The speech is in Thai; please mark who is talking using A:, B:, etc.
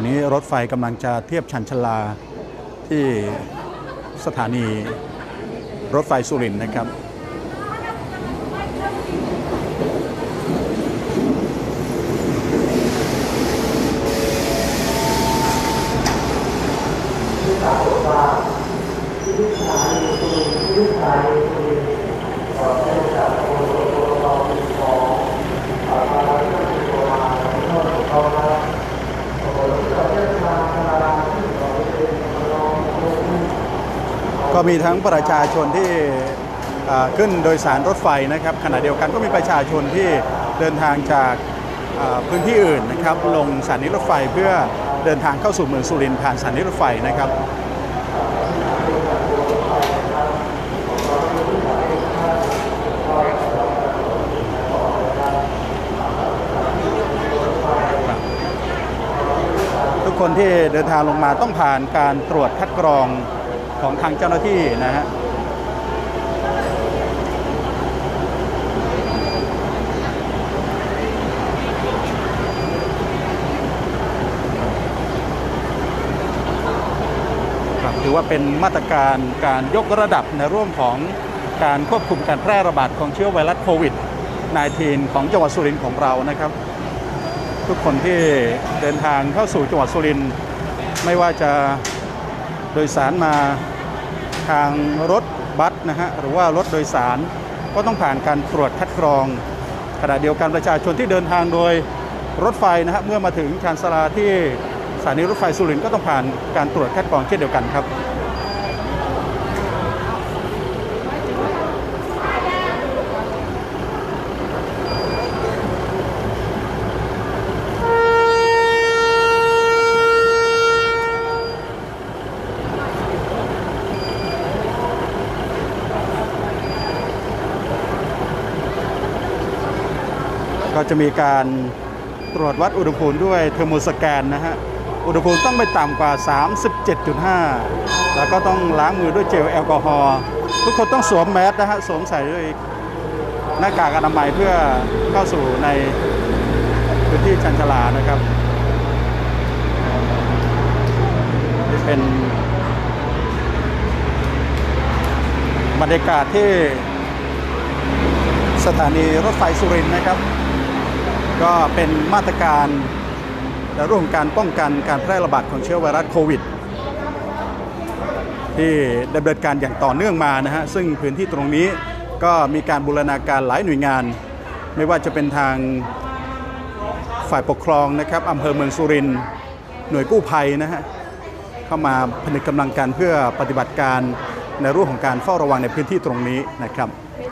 A: อนนี้ร
B: ถไฟกำลังจะเทียบชันชลาที่สถานีรถไฟสุรินทร์นะครับ ก็มีทั้งประชาชนที่ขึ้นโดยสารรถไฟนะครับ ขณะเดียวกันก็มีประชาชนที่เดินทางจากพื้นที่อื่นนะครับ ลงสถานีรถไฟเพื่อเดินทางเข้าสู่เมืองสุรินทร์ผ่านสถานีรถไฟนะครับทุกคนที่เดินทางลงมาต้องผ่านการตรวจคัดกรอง ของทางเจ้าหน้าที่นะฮะครับถือว่าเป็นมาตรการการยกระดับในร่วมของการควบคุมการแพร่ระบาดของเชื้อไวรัสโควิด -19 ของจังหวัดสุรินทร์ของเรานะครับ ทุกคนที่เดินทางเข้าสู่จังหวัดสุรินทร์ไม่ว่าจะ ดยสารมาทางรถบัสนะฮะหรือว่ารถโดยสารก็ต้องผ่านการตรวจคัดกรอง ขณะเดียวกันประชาชนที่เดินทางโดยรถไฟนะฮะเมื่อมาถึงชานสลาที่สถานีรถไฟสุรินทร์ก็ต้องผ่านการตรวจคัดกรองเช่นเดียวกันครับ ก็จะมีการตรวจวัดอุณหภูมิด้วยเทอร์โมสแกนนะฮะ อุณหภูมิต้องไม่ต่ำกว่า 37.5 แล้วก็ต้องล้างมือด้วยเจลแอลกอฮอล์ทุกคนต้องสวมแมสนะฮะสวมใส่ด้วยหน้ากากอนามัยเพื่อเข้าสู่ในพื้นที่ชันชลานะครับนี่เป็นบรรยากาศที่สถานีรถไฟสุรินทร์นะครับ ก็เป็นมาตรการในเรื่องของการป้องกันการแพร่ระบาดของเชื้อไวรัสโควิด ที่ดำเนินการอย่างต่อเนื่องมานะฮะซึ่งพื้นที่ตรงนี้ก็มีการบูรณาการหลายหน่วยงาน ไม่ว่าจะเป็นทางฝ่ายปกครองนะครับอำเภอเมืองสุรินทร์หน่วยกู้ภัยนะฮะเข้ามาผนึกกำลังกันเพื่อปฏิบัติการในรูปของการเฝ้าระวังในพื้นที่ตรงนี้นะครับ